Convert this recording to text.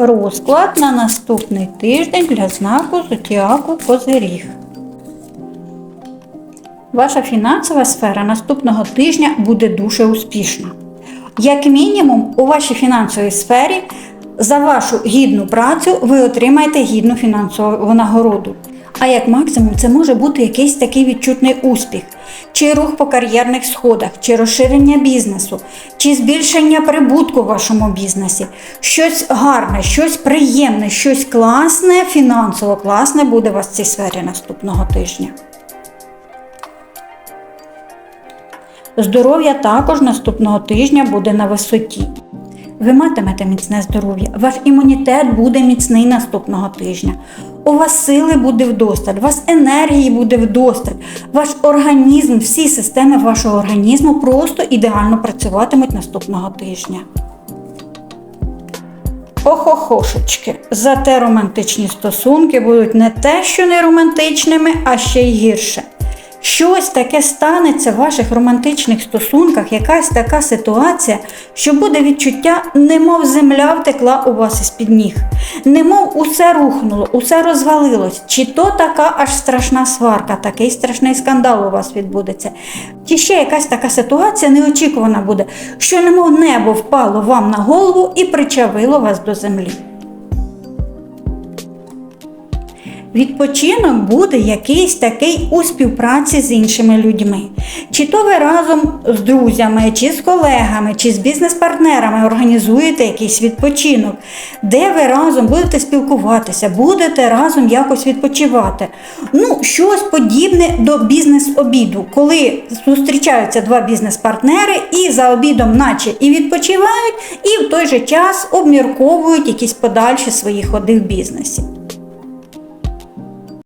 Розклад на наступний тиждень для знаку Зодіаку Козиріг. Ваша фінансова сфера наступного тижня буде дуже успішна. Як мінімум, у вашій фінансовій сфері за вашу гідну працю ви отримаєте гідну фінансову нагороду. А як максимум, це може бути якийсь такий відчутний успіх, чи рух по кар'єрних сходах, чи розширення бізнесу, чи збільшення прибутку в вашому бізнесі. Щось гарне, щось приємне, щось класне, фінансово класне буде у вас в цій сфері наступного тижня. Здоров'я також наступного тижня буде на висоті. Ви матимете міцне здоров'я, ваш імунітет буде міцний наступного тижня. У вас сили буде вдосталь, у вас енергії буде вдосталь, ваш організм, всі системи вашого організму просто ідеально працюватимуть наступного тижня. Охохошечки. Зате романтичні стосунки будуть не те, що не романтичними, а ще й гірше. Щось таке станеться в ваших романтичних стосунках, якась така ситуація, що буде відчуття, немов земля втекла у вас із-під ніг, немов усе рухнуло, усе розвалилось, чи то така аж страшна сварка, такий страшний скандал у вас відбудеться. Чи ще якась така ситуація неочікувана буде, що немов небо впало вам на голову і причавило вас до землі. Відпочинок буде якийсь такий у співпраці з іншими людьми. Чи то ви разом з друзями, чи з колегами, чи з бізнес-партнерами організуєте якийсь відпочинок, де ви разом будете спілкуватися, будете разом якось відпочивати. Ну, щось подібне до бізнес-обіду, коли зустрічаються два бізнес-партнери і за обідом, наче і відпочивають, і в той же час обмірковують якісь подальші свої ходи в бізнесі.